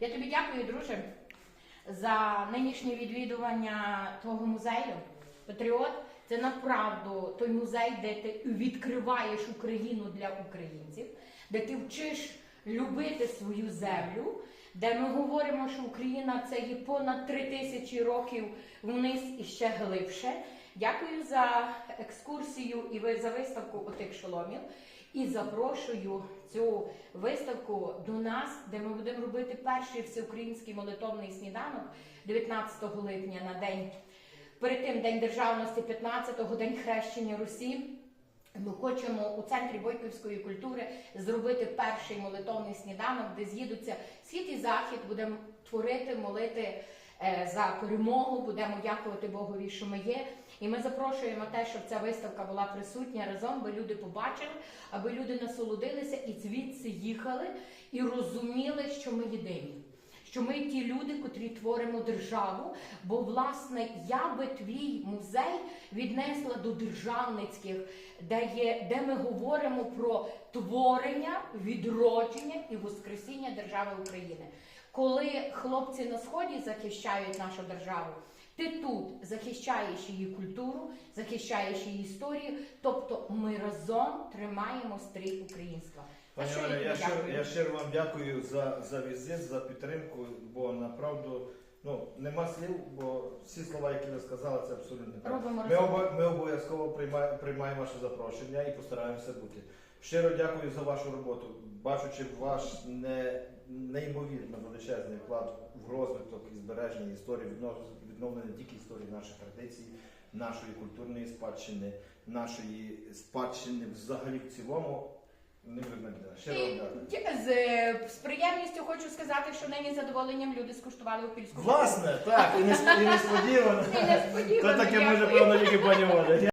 Я тобі дякую, друже, за нинішнє відвідування твого музею. Патріот, це направду той музей, де ти відкриваєш Україну для українців, де ти вчиш любити свою землю, де ми говоримо, що Україна це є понад три тисячі років вниз і ще глибше. Дякую за екскурсію і ви за виставку отих шоломів. І запрошую цю виставку до нас, де ми будемо робити перший всеукраїнський молитовний сніданок 19 липня на день. Перед тим День державності, 15-го День хрещення Русі. Ми хочемо у центрі Бойківської культури зробити перший молитовний сніданок, де з'їдуться схід і захід, будемо творити, молити за перемогу, будемо дякувати Богові, що ми є. І ми запрошуємо те, щоб ця виставка була присутня разом, аби люди побачили, аби люди насолодилися і звідси їхали і розуміли, що ми єдині. Що ми ті люди, котрі творимо державу, бо власне я би твій музей віднесла до державницьких, де є, де ми говоримо про творення, відродження і воскресіння держави України. Коли хлопці на сході захищають нашу державу, ти тут захищаєш її культуру, захищаєш її історію. Тобто ми разом тримаємо стрій українства. Пані Оля, я щиро, я вам дякую за, за візит, за підтримку, бо направду ну, нема слів, бо всі слова, які ви сказали, це абсолютно правда. Ми, оба- ми обов'язково приймаємо, приймаємо ваше запрошення і постараємося бути. Щиро дякую за вашу роботу. Бачучи ваш не, неймовірно величезний вклад в розвиток і збереження історії, віднов- відновлення тільки історії наших традицій, нашої культурної спадщини, нашої спадщини взагалі в цілому. Неймовірно. Щиро вам І дякую. з, з приємністю хочу сказати, що нині з задоволенням люди скуштували опільську. Власне, так, і несп- і несподівано. То таке може, дякую. певно, тільки пані Оля.